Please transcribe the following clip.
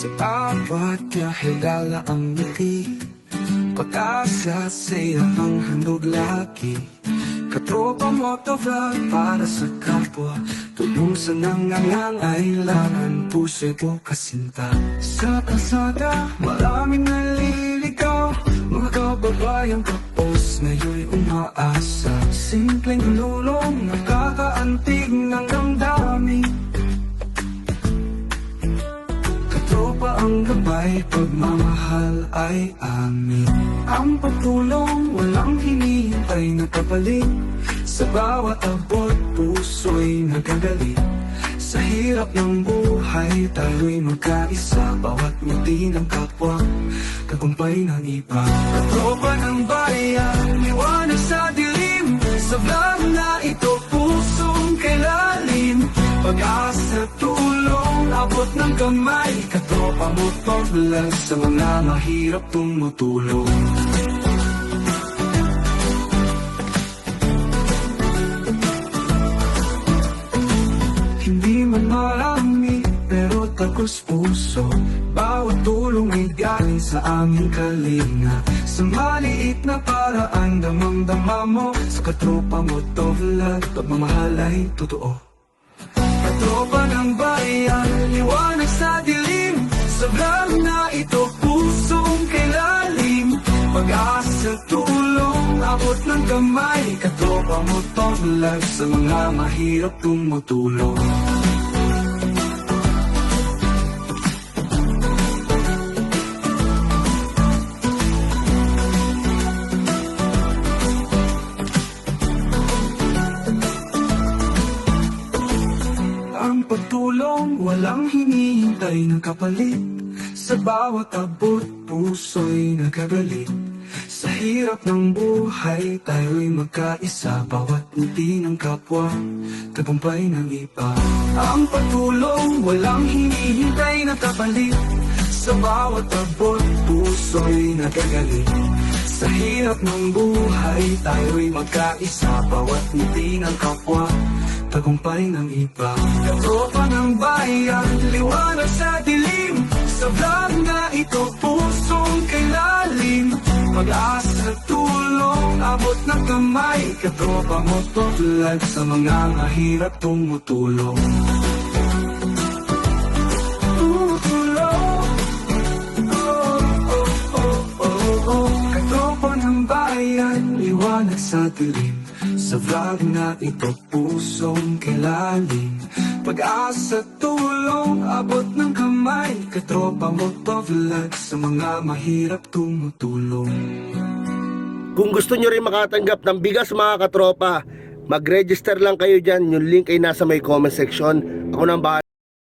Sa bawat kahigala ang ngiti. Pag-asa sa ang handog laki Katropa mo to vlog para sa kapwa. Tulong sa nangangangailangan Puso'y po kasinta Sa kasada, maraming naliligaw. Mga kababayang kapos Ngayon'y umaasa. Simpleng tulong Nakakaantig Katropa ang gabay, pagmamahal ay amin. Ang pagtulong, walang hinihintay na kapalit Sa bawat abot, puso'y nagagalit. Sa hirap ng buhay, tayo'y magkaisa. Bawat ngiti ng kapwa, tagumpay ng iba. Katropa ng bayan, liwanag sa dilim. Sa vlog na ito, pusong kamay Katropa mo vlog sa mga mahirap tumutulong Hindi man marami, pero tagos puso. Bawat tulong ay galing sa aming kalinga. Sa maliit na paraan, damang-dama mo. Sa katropa mo to vlog, pagmamahal ay totoo Katropa ng bayan, liwanag sa dilim. Sa vlog na ito, pusong kailalim Pag-asa, tulong, abot ng kamay Katropa mo to vlog sa mga mahirap tumutulong pagtulong, walang hinihintay ng kapalit. Sa bawat abot, puso'y nagagalit. Sa hirap ng buhay, tayo'y magkaisa. Bawat ngiti ng kapwa, tagumpay ng iba. Ang pagtulong, walang hinihintay ng kapalit. Sa bawat abot, puso'y nagagalit. Sa hirap ng buhay, tayo'y magkaisa. Bawat ngiti ng kapwa, tagumpay ng iba. Katropa ng bayan, liwanag sa dilim. Sa vlog na ito, pusong kailalim Pag-asa, tulong, abot ng kamay. Katropa mo to vlog sa mga mahirap tumutulong. Oh, oh, oh. Katropa ng bayan, liwanag sa dilim Sa vlog na ito, pusong kilalim Pag-asa, tulong, abot ng kamay Katropa mo to vlog sa mga mahirap tumutulong Kung gusto nyo rin makatanggap ng bigas mga katropa, mag-register lang kayo dyan. Yung link ay nasa may comment section. Ako nang bahala